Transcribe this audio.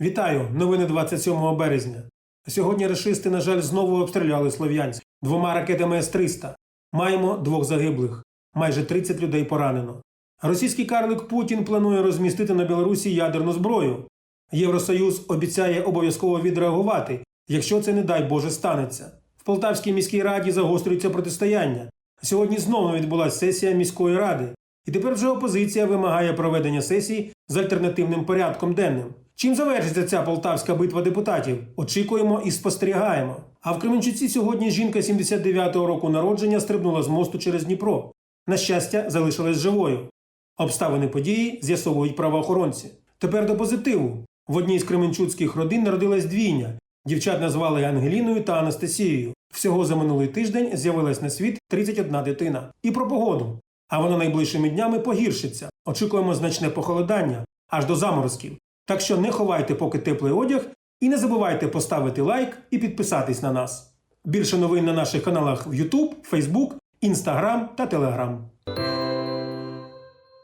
Вітаю! Новини 27 березня. Сьогодні рашисти, на жаль, знову обстріляли Слов'янськ двома ракетами С-300. Маємо двох загиблих, майже 30 людей поранено. Російський карлик Путін планує розмістити на Білорусі ядерну зброю. Євросоюз обіцяє обов'язково відреагувати, якщо це, не дай Боже, станеться. В Полтавській міській раді загострюється протистояння. Сьогодні знову відбулася сесія міської ради, і тепер вже опозиція вимагає проведення сесії з альтернативним порядком денним. Чим завершиться ця полтавська битва депутатів? Очікуємо і спостерігаємо. А в Кременчуці сьогодні жінка 79-го року народження стрибнула з мосту через Дніпро. На щастя, залишилась живою. Обставини події з'ясовують правоохоронці. Тепер до позитиву. В одній з кременчуцьких родин народилась двійня. Дівчат назвали Ангеліною та Анастасією. Всього за минулий тиждень з'явилась на світ 31 дитина. І про погоду. А вона найближчими днями погіршиться. Очікуємо значне похолодання аж до заморозків. Так що не ховайте поки теплий одяг і не забувайте поставити лайк і підписатись на нас. Більше новин на наших каналах в YouTube, Facebook, Instagram та Telegram.